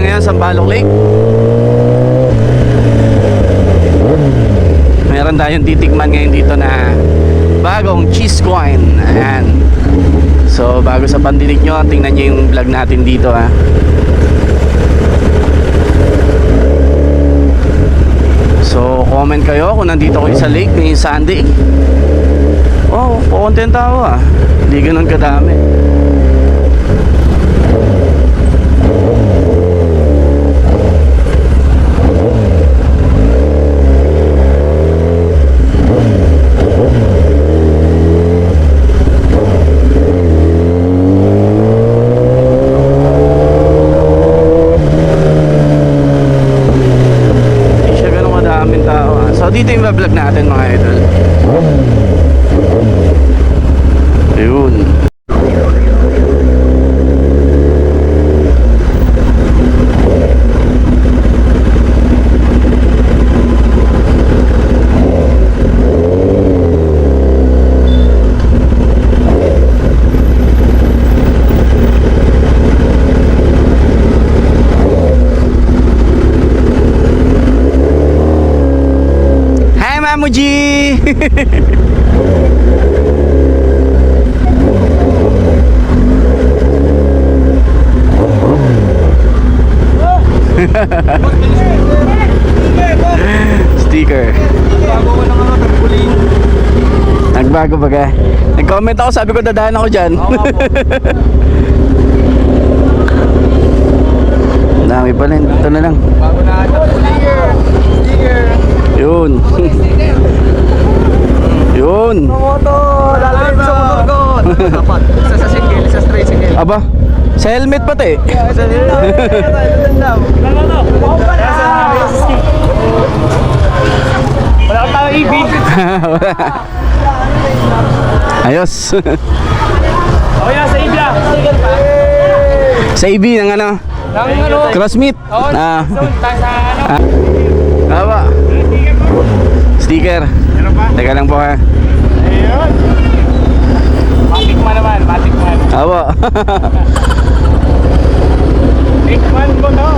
ngayon sa Balok Lake. Meron tayong titikman ngayon dito na bagong cheese coin. Ayan. So, bago sa pandinig nyo, tingnan nyo yung vlog natin dito ha. So, comment kayo kung nandito kayo sa lake ngayong Sunday. Oh, kukunti ang tao ah. Hindi ganun kadami. Hindi siya ganun kadaming tao ah. So, dito yung vlog natin Hi, Mamuji! Sticker. Nagbago ba ka? Nag-comment ako, sabi ko dadaan ako dyan. Dami pa rin. Ito na lang. Bago na tagpulin. Sticker. Yun. Yun. Moto, lalalim sa motor ko. Dapat. Isa sa single, isa sa tricycle. Aba, sa helmet pati. Lalo na. Wala tao ibig. Ayos. Okay na, sa ibla. Sa AB ng ano, Nang ano. crossmeet. Oo, Ah. tayo sa ano. Ah. Aba, Sticker. Meron pa? Teka lang po ha. Ayun. Matik man naman, matik man. Aba. Tikman mo to.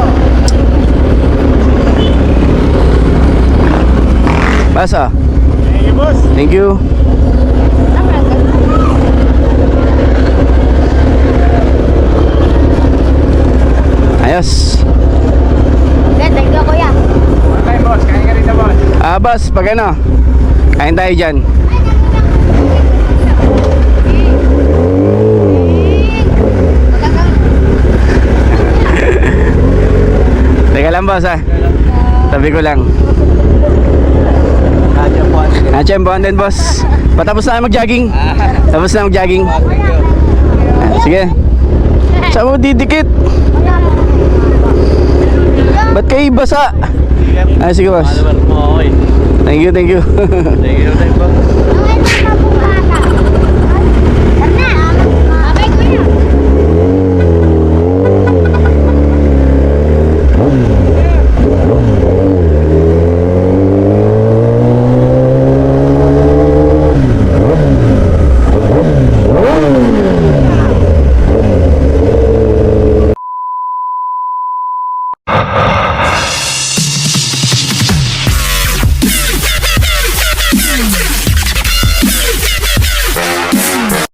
Basa. Thank you, boss. Thank you. Ayos. Thank you, kuya. Ano tayo, boss? Kain ka rin na, boss. Ah, boss, pag ano, kain tayo dyan. Teka lang, boss, ah. Tabi ko lang. Tiyempohan din, boss. Patapos na mag-jogging. Tapos na mag-jogging. Sige. Saan mo didikit? Ba't kayo basa? Ah, sige, boss. eh. Thank you, thank you. Thank you, thank you.